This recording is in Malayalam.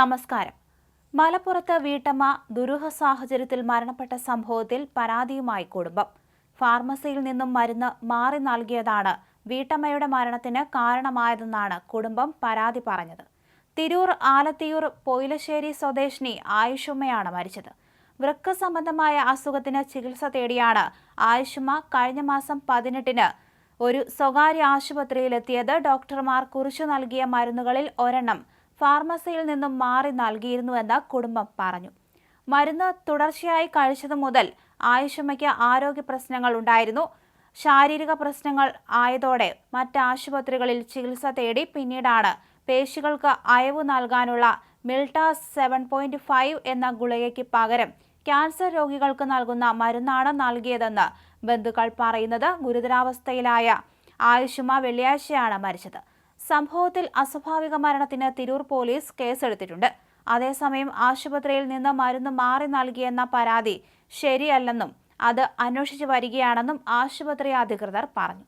നമസ്കാരം. മലപ്പുറത്ത് വീട്ടമ്മ ദുരൂഹ സാഹചര്യത്തിൽ മരണപ്പെട്ട സംഭവത്തിൽ പരാതിയുമായി കുടുംബം. ഫാർമസിയിൽ നിന്നും മരുന്ന് മാറി നൽകിയതാണ് വീട്ടമ്മയുടെ മരണത്തിന് കാരണമായതെന്നാണ് കുടുംബം പരാതി പറഞ്ഞത്. തിരൂർ ആലത്തിയൂർ പൊയിലശ്ശേരി സ്വദേശിനി ആയുഷുമ്മയാണ് മരിച്ചത്. വൃക്ക സംബന്ധമായ അസുഖത്തിന് ചികിത്സ തേടിയാണ് ആയുഷുമ്മ കഴിഞ്ഞ മാസം പതിനെട്ടിന് ഒരു സ്വകാര്യ ആശുപത്രിയിലെത്തിയത്. ഡോക്ടർമാർ കുറിച്ചു നൽകിയ മരുന്നുകളിൽ ഒരെണ്ണം ഫാർമസിയിൽ നിന്നും മാറി നൽകിയിരുന്നുവെന്ന് കുടുംബം പറഞ്ഞു. മരുന്ന് തുടർച്ചയായി കഴിച്ചതു മുതൽ ആയുഷമ്മയ്ക്ക് ആരോഗ്യ പ്രശ്നങ്ങൾ ഉണ്ടായിരുന്നു. ശാരീരിക പ്രശ്നങ്ങൾ ആയതോടെ മറ്റ് ആശുപത്രികളിൽ ചികിത്സ തേടി പിന്നീടാണ് പേശികൾക്ക് അയവ് നൽകാനുള്ള മിൽട്ടാസ് സെവൻ പോയിന്റ് ഫൈവ് എന്ന ഗുളികയ്ക്ക് പകരം ക്യാൻസർ രോഗികൾക്ക് നൽകുന്ന മരുന്നാണ് നൽകിയതെന്ന് ബന്ധുക്കൾ പറയുന്നത് ഗുരുതരാവസ്ഥയിലായ ആയുഷുമ വെള്ളിയാഴ്ചയാണ് മരിച്ചത്. സംഭവത്തിൽ അസ്വാഭാവിക മരണത്തിന് തിരൂർ പോലീസ് കേസെടുത്തിട്ടുണ്ട്. അതേസമയം ആശുപത്രിയിൽ നിന്ന് മരുന്ന് മാറി നൽകിയെന്ന പരാതി ശരിയല്ലെന്നും അത് അന്വേഷിച്ചു വരികയാണെന്നും ആശുപത്രി അധികൃതർ പറഞ്ഞു.